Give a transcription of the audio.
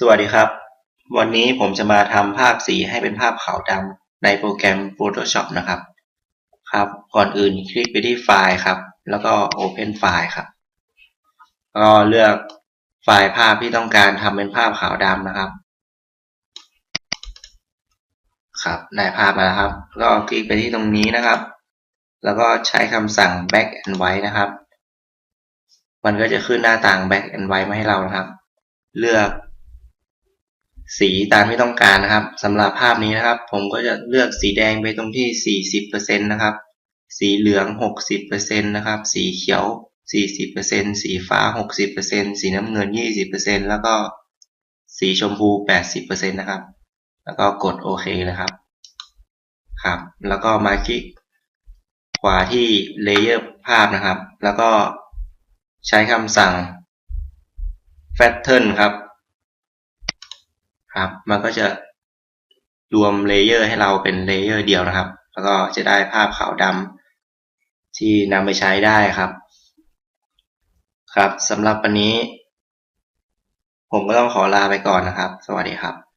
สวัสดีครับ วันนี้ผมจะมาทำภาพสีให้เป็นภาพขาวดำในโปรแกรม Photoshop นะครับ ครับ ก่อนอื่นคลิกไปที่ไฟล์ครับ แล้วก็ Open ไฟล์ครับ ก็เลือกไฟล์ภาพที่ต้องการทำเป็นภาพขาวดำนะครับ ครับได้ภาพมาแล้วครับ ก็คลิกไปที่ตรงนี้นะครับ แล้วก็ใช้คำสั่ง back and White นะครับ มันก็จะขึ้นหน้าต่าง back and White มาให้เรานะครับ เลือก สีตามที่ต้องการนะครับสำหรับภาพนี้นะครับ ผมก็จะเลือกสีแดงไปตรงที่ 40%นะครับ สีเหลือง 60%นะครับ สีเขียว 40%สีฟ้า 60%สีน้ำเงิน 20%แล้วก็สีชมพู 80%นะครับ แล้วก็กดโอเคนะครับ ครับ แล้วก็มาคลิกขวาที่เลเยอร์ภาพนะครับ แล้วก็ใช้คำสั่ง Pattern ครับ ครับ มันก็จะรวมเลเยอร์ให้เราเป็นเลเยอร์เดียวนะครับ แล้วก็จะได้ภาพขาวดำที่นำไปใช้ได้ครับ ครับสำหรับวันนี้ ผมก็ต้องขอลาไปก่อนนะครับ สวัสดีครับ